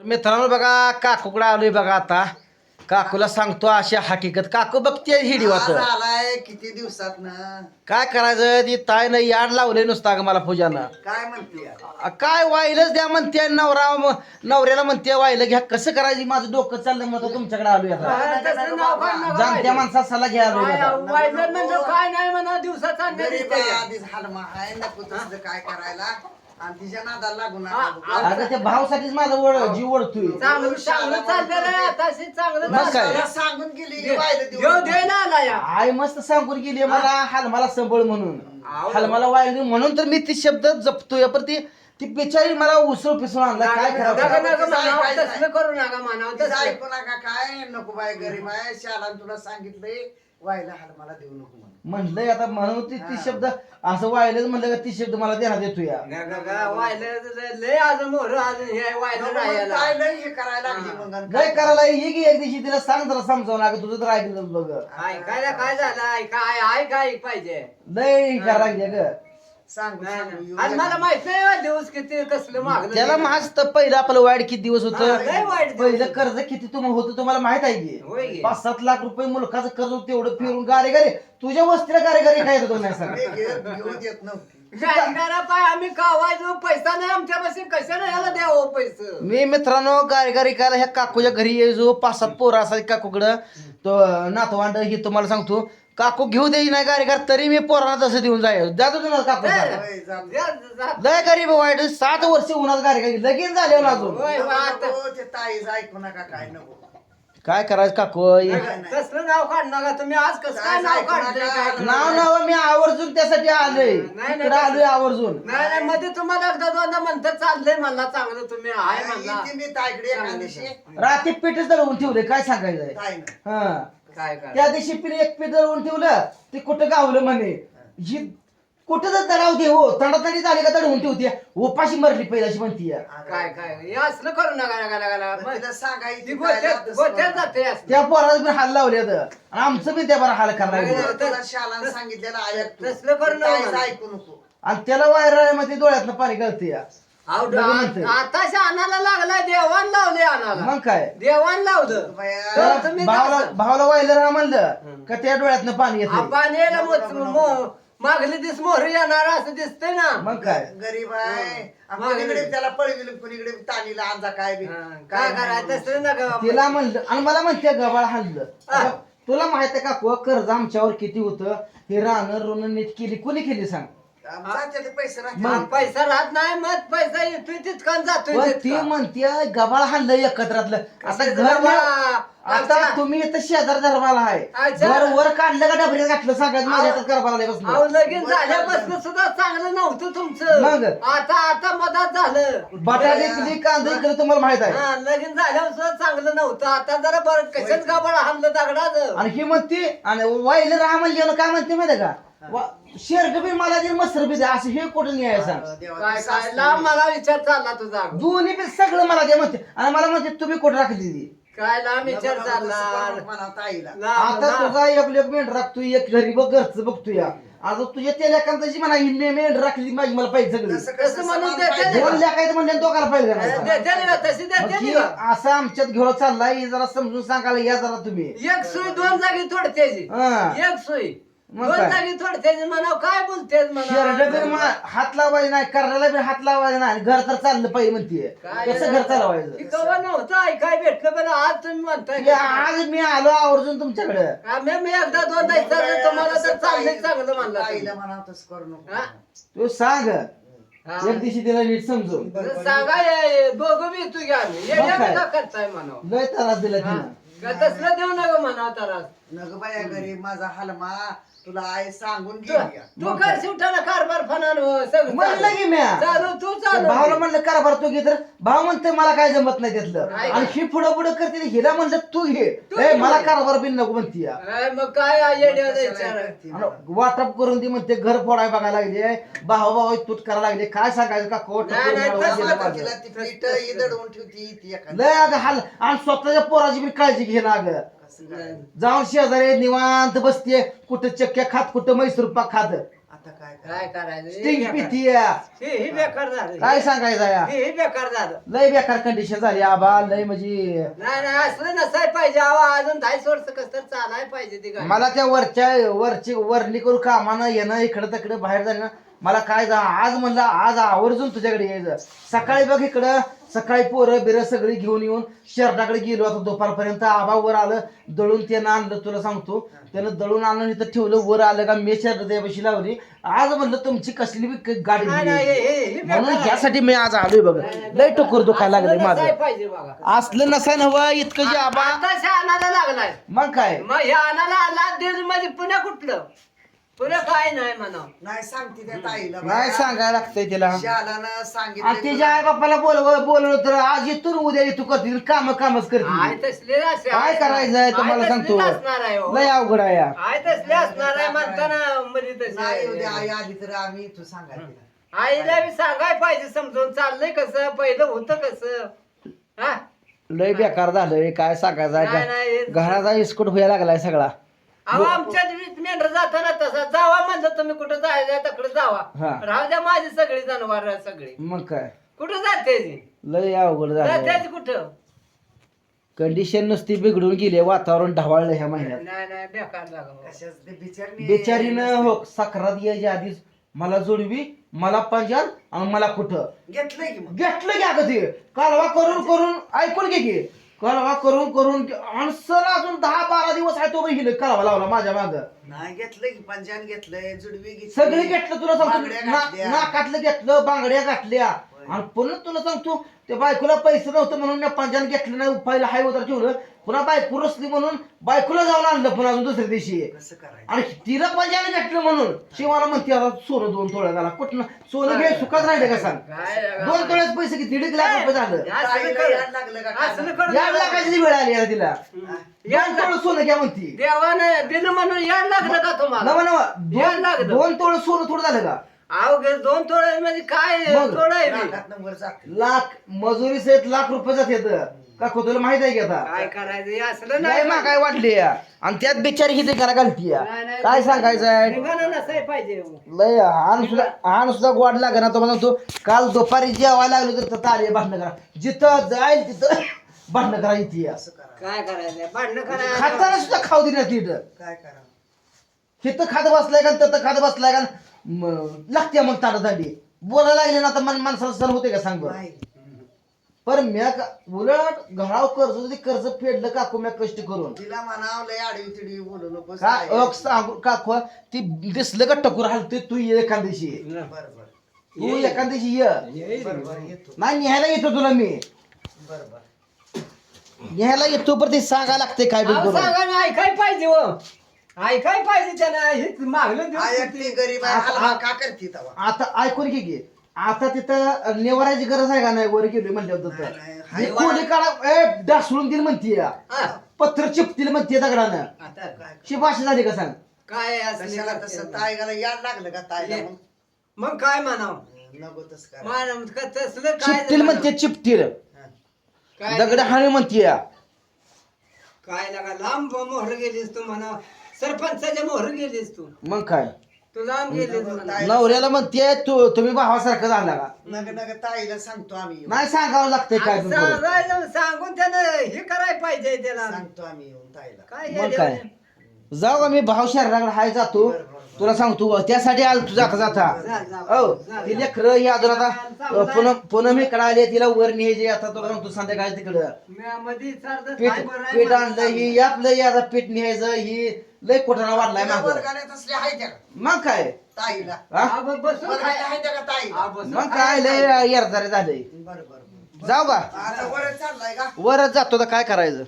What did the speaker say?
मित्रांनो बघा काकूकडे आलोय बघा आता. काकूला सांगतो अशी हकीकत. काकू बघते हिडी वाच आलाय किती दिवसात काय करायचं? ती ताईनं याड लावलंय नुसतं अगं मला पूजानं. काय म्हणते अ, काय वाईलच द्या म्हणते नवरा म- नवऱ्याला म्हणते वाहिलं घ्या. कसं करायचं? माझं डोकं चाललं मग तुमच्याकडे आलोय आता. जाणत्या माणसा सल्ला घ्या आलोय आता. वायलं म्हणजे काय नाही म्हणा दिवसाचा गरीब आहे, आधीच हालमा आहे नको तसलं काय करायला. आणि तिच्या नादाला लागू नका अगं त्या भावासाठीच माझा वड जीव ओढतोय चांगलं चांगलं चाललेलं आहे आताशी चांगलं मग काय? मला सांगून गेली वाहिलं देव देऊन. द्यायला आला या आई मस्त सांगून गेली मला हलमाला संबळ म्हणून. हलमाला वाहिली म्हणून तर मी ती शब्द जपतोय पण ती ती बिचारी मला उसळ पिसळ आणला. काय नका करावं नका म्हणावं तसलं करू नका म्हणावं तिचं तसलं. ऐकू नका काय? नको बाय गरीब आहे. शाळान तुला सांगितलंय व्हायला हालमाला देऊ नको म्हणून. म्हणलंय आता म्हणून ती ती शब्द असं वाहिलं म्हणलं का ती शब्द मला देण्यात येतो या वायलं लय अजून मोर अजून हे वायलं. काय लय हे करायला लागली मग आणि काय काय? करायला ये की एक दिवशी तिला सांग जरा समजावून अगं तुझं तर ऐकलं बघ. ऐकायला काय झालं? ऐकाय ऐकाय पाहिजे. लय करा लागली ग सांगू आणि. मला माहीत नाही हो दिवस किती कसलं मागलं त्याला ते. माहीत तर पहिलं आपलं वाईट किती दिवस हा, लय होतं वाईट दिवस पहिलं. कर्ज किती तुम्हाला होतं तुम्हाला माहीत आहे होय की की. पाच सात लाख रुपये मुलकाचं कर्ज होतं तेवढं फिरून गारे गारे तुझ्या वस्तीला गारे गारे काय होतं नाही नव्हती पाय आम्ही कावायचो पैसा नाही आमच्यापाशी कशाला याला द्यावं पैसे मी मित्रांनो करायला ह्या काकूच्या घरी यायचो पाच सात पोरं असायची काकूकडं तो नातवांड ही तुम्हाला सांगतो काकू घेऊ द्यायची नाही गाडी कर तरी मी पोरांना तसं देऊन जाय जातो तुम्हाला काकू सांगा. होय, जाऊ दे. जा- जा- लय गरीब वाईट. सात वर्ष उन्हात गाडी लगीन झाले ना अजून. होय, मग आता- नको, ते ताईचं ऐकू नका काय नको. काय करायचं काकू? कसलं नाव काढ नका तुम्ही आज कसं काय नाव काढलंय काय? नाव नाव मी आवर्जून त्यासाठी आलोय. नाही, इकडे आलोय आवर्जून. नाही नाही मध्ये तुम्हाला एकदा दोनदा म्हणतात चाललंय मला चांगलं तुम्ही आहे म्हणला. येते मी ताईकडे एका दिवशी रात्री पीठच दळवून ठेवले काय सांगायचंय? ताईनं हा. काय काय त्या दिवशी पीठ एक पीठ दळवून ठेवलं ते कुठं गावलं म्हणे? ही कुठं तर दळाव दे हो तडातडी झाली का दळवून ठेवते. उपाशी मरली पहिली अशी म्हणती काय काय? हे असलं करू नका नका नका नका. मग तिला ती सांगायची गोठ्यात गोठ्यात जाते असलं. त्या पोराला पण हाल लावले आणि आमचं बी त्या बरं हाल करायला नाही, तुला सांगितलेलं ऐक तू. तसलं करू नका. ऐकू नको. आणि त्याला वायरामध्ये डोळ्यातनं पाणी गळते या अहो, म्हणते. आताशा आणायला लागलाय देवान लावले आणाला मग काय? देवान लावलं. बाया, त्याला तुम्ही भावाला तसं- भावाला राहा म्हणलं का त्या डोळ्यातनं पाणी येते पाण्याला मागले दिस मोहर येणार असं दिसतंय ना. मग काय? गरीब आहे. मग कुणीकडे. त्याला पळविलं कुणीकडे ताणीला आणजा काय बी. हा, काय करायचं तसं नका तिला म्हणलं आणि मला म्हणते गबाळ हा. आता तुला माहीत आहे का को कर्ज आमच्यावर किती होतं? हे राहणं ऋण नीट केली. कुणी केली सांग? पैसे राहते मग? पैसा राहत नाही मग पैसा येतोय तितकाच जातोय पण ती. म्हणते गबाळ हाणलं एकत्रातलं. आता घर गबाळ? आता. तुम्ही इथं शेजार धर्माला आहे. अच्छा. घर वर काढलं का डबऱ्यात घातलं? सांगायचं माझ्या हातात करपाला अहो बसलं लगीन झाल्यापासून सुद्धा चांगलं नव्हतं तुमचं. मग? आता आता मधात झालं. बटाटे इकली कांदा इकडे तुम्हाला माहीत आहे. हा, लगीन झाल्यावर सुद्धा चांगलं नव्हतं. आता जरा बरं कशाच गाबळ हाणलं दगडाचं? आणि ही म्हणते आणि वाईल राहा म्हणली काय म्हणते माहिती का? शेरग बी मला दे मसर बी दे असं हे कुठं नाही आहे सांग काय काय लांब मला विचार चालला तुझा दोन्ही बी सगळं मला दे म्हणते. आणि मला म्हणते तुम्ही कुठं राखली ती? काय लांब विचार चालला. लांब- आता लांब. तुझा एक एक मेंढ राखतोय एक घरी बघ घरचं बघतोय. या आता तुझ्या त्या लेखांची म्हणा ही मे- मेंढ राखली माझी मला पाहिजे सगळी. कसं कसं म्हणून. दोन लेखायचं म्हणजे दोघाला पाहिजे का नाही सांग? देते ना, तशी मग देते ही ना. असं आमच्यात घेऊन चाललाय हे जरा समजून सांगायला या जरा तुम्ही. एक सुई दोन जागी थोडत्याची हा. एक सुई. मग दोन काय? जागी थोडत्याची म्हणाव काय बोलतेस शेरड बी म्हणा मा- हात लावायचे नाही करण्याला बी हात लावायचे नाही घर तर चाललं पाहिजे म्हणतीये काय कसं घर चालवायचं कवा नव्हतं ऐकाय भेटलं बरं आज तुम्ही म्हणताय हे आज मी आलो आवर्जून तुमच्याकडे आम्ही मी एकदा दोनदा विचारलं तुम्हाला तर चांगलं चांगलं म्हणला ताईला तुम्ही. म्हणा तसं करू नको हा? तू सांग हा. एक दिवशी तिला नीट समजून तर सांगा ये, दोघं बी तू घ्या मी. मग काय? करताय म्हणावं लय त्रास दिला हा. तिनं का तसलं देऊ नका म्हणावं तर नग बाया गरीब माझा हलमा तुला आई सांगून तू गेली तू कर शिवटाना कारभार फनान सगळं म्हणलं की. म्या चालू तू चालू भावाला म्हणलं करा बरं तू घे तर भाव म्हणते मला काय जमत नाही त्यातलं. आणि ही पुढं पुढं करते हिला म्हणलं तू घे तू ए घे. मला कारभार बिन नको म्हणती या. काय मग काय आणि वाटप करून ती म्हणते घर फोडाय बघायला लागले भाऊ भाऊ तूट करायला लागले काय सांगायचं का कोट नाही, नाही, तसं तिला माझं. तिला ती पीठ इदडवून ठेवती ती एखादी. लय अगं हाल आणि स्वतःच्या पोराची बी काळजी घे ना अगं काय? जाऊन शेजारी निवांत बसते कुठं चक्क्या खात कुठं मैसूर पाक खात. आता काय काय करायचं? स्टिंग. पितीया. हे हे बेकार झालं. काय सांगायचं या? हे हे बेकार झालं. लय बेकार कंडिशन झाली आबा. लय म्हणजे नाही नाही असलं नसाय पाहिजे अहो, अजून दहा वर्ष कस तर चालाय पाहिजे ती गाडी. मला त्या वरच्या वरची वरली करू कामानं येणं इकडं तिकडं बाहेर जाणं मला काय जा आज म्हणलं आज आवर्जून तुझ्याकडे यायचं. सकाळी बघ इकडं सकाळी पोरं बिरं सगळी घेऊन येऊन शर्टाकडे गेलो आता दुपारपर्यंत आबा वर आलं दळून त्यानं आणलं तुला सांगतो. त्यानं दळून आणलं इथं ठेवलं वर आलं का मी द्यापाशी लावली. आज म्हणलं तुमची कसली बी गाडी नाही, म्हणून. यासाठी मी आज आलोय बघ. लय टोकर दुखायला लागले असलं माझं. पाहिजे बघा. असलं नसाय हवं इतकं जे आबा आता लागलाय. मग काय? मग हे आणायला आला दीड म्हणजे पुण्या कुठलं? काय नाही म्हणा. नाही सांगते त्या ताईला नाही बघा. सांगायला लागतंय तिला. शालानं आणि सांगितलं तिच्या आई बापाला बोलव बोलवलं तर आज इथून उद्या इथून करतील काम कामच आय करतील तसले काय करायचंय तुम्हाला आय तसले सांगतो. असणार आहे हो. लय अवघड आहे या. आय तसले असणार आहे म्हणताना मध्ये नाही उद्या आई आली तर आम्ही तू सांगायला आईला बी सांगाय पाहिजे समजून. चाललंय कसं? पहिलं होतं कसं? हा? लय बेकार झालंय. काय सांगायचं नाही, आहे हे-? घराचा इस्कूट व्हायला लागलाय सगळा. अहो आमच्या मेंढर जाताना तसा जावा म्हणलं तुम्ही कुठं जायचं तिकडे हा. जावा राहू द्या माझी सगळी जनावर सगळी. मग काय? कुठं जाते ती? लय अवघड जाते कुठं? कंडिशन नुसती बिघडून गेली वातावरण ढवाळलं ह्या महिन्यात. नाही नाही बेकार लागा कशाच ते बिचारणी बिचारीनं हो साखरात यायच्या आधीच. मला जोडवी मला पंजाब आणि मला कुठं? घेतलंय की मग? घेतलं की अगं ते. कालवा करून करून ऐकून घे की. कालवा करून करून आणि अजून दहा बारा दिवस आहे तो गेलं कालवा लावला माझ्या माग. नाही घेतलंय की पंजान घेतलंय जुडवी घेतली. सगळे घेतलं तुला बांगड्या सांगतो ना- घातल्या. नाकातलं घेतलं बांगड्या घातल्या. आणि पुन्हा तुला सांगतो त्या बायकोला पैसे नव्हतं म्हणून मी पंजान घेतलं नाही पहिला हाय उतर ठेवलं. पुन्हा बायको रसली म्हणून बायकोला जाऊन आणलं पुन्हा अजून दुसऱ्या दिवशी. कसं करायचं? आणि तिला पंजाने घेतलं म्हणून. शिवाला म्हणते आता सोनं दोन तोळ्या झाला. कुठं सोनं घे सुखात राहिले का सांग? काय? दोन तोळ्याच पैसे किती? दीड लाख रुपये झालं. कर- लागलं का कर- या लाखाची वेळ आली आता तिला. याड दोन तोळ सोनं घ्या म्हणती. देवानं दिलं म्हणून याड लागलं का तुम्हाला? नवा याड दोन लागलं. दोन तोळ सोनं थोडं झालं का? गे- दोन तोळे म्हणजे काय? मग. बे? वर जातं. लाख मजुरी सहित लाख रुपये जात का तुला माहीत आहे की आता? काय करायचं? हे असलं नाही मा काय वाटली. आणि त्यात बिचारी किती करा घालती या. नाही, नाही. काय सांगायचं निघालं नसाय पाहिजे. लय आण सुद्धा आण सुद्धा गोड लागे ना. तुम्हाला तो काल दुपारी जेवायला लागलो तर तारे भांडणं करा. जिथं जाईल तिथं भांडणं करा इथे करावं काय करायचं? भांडणं करायचं खाताना सुद्धा खाऊ दिल्या तिथं. काय करावं तिथं खात बसलाय का तिथं खात बसलाय का म- लागते मग ताटाताटी बोलायला लागले ना तर मन माणसाला सण होते का सांग बरं? नाही. पर म्या का- उलट घराव कर्ज होते कर्ज फेडलं काकू म्या कष्ट करून. तिला म्हणावं लय आडवी तिडवी बोलू नको का सांगू काकू ती दिसलं का टकूर हालते तू ये एखाद दिवशी बर बर. तू एखाद दिवशी ये. बर बर येतो. नाही न्यायला येतो तुला मी. बर बर. न्यायला येतो पर ते सांगा लागते काय बी अहो, करून सांगा ना ऐकाय पाहिजे हो. ऐकाय पाहिजे त्यानं हेच मागलं आयकली गरीब आहे आ- हलवा का करते तवा? आता ऐकून घे की. आता तिथं निवारायची गरज आहे का नाही? वर गेली म्हणल्यावर नाही, कोणी काढा ए डासळून दिल म्हणतीय हा, पत्र चिपतील म्हणते दगडानं. आता काय शी भाषा झाली का सांग? काय असलं कशाला करते तसं? बा. ताईला याड लागलं का. मग? मग काय म्हणाव? नको तसं करा. मान- का तसलं काय चिपतील म्हणते चिपतील. हा. काय दगड हाणी म्हणते काय लागा लांब मोहर गेलीस तू म्हणा सरपंचाच्या मोहर गेलीस तू. मग काय? तू लांब गेलीस म्हणा. नवऱ्याला म्हणते तू तुम्ही भावासारखं झाला का? नग नग ताईला सांगतो आम्ही येऊन. नाही सांगावं लागतंय काय पण करून. सांगून त्यानं हे करायला पाहिजे त्याला. सांगतो आम्ही येऊन ताईला. काय मग काय? जाऊ का मी भाव शहराकडे हाय जातो. तुला सांगतो त्यासाठी आलो तू जाता जाता हो ती. लेकरं ही अजून आता पुन्हा पुन्हा मी आली तिला वर न्यायची आता तुला सांगतो संध्याकाळी तिकडं. म्या मध्ये चालतं पीठ पीठ. आणलं ही आपलं ही आता पीठ न्यायचं ही लय कोठाना वाढलाय माग? मग काय? हा? हा, हा, मग काय लय येरदारे झालंय बर बर बर. जाऊ का? वरच जातो तर काय करायचं?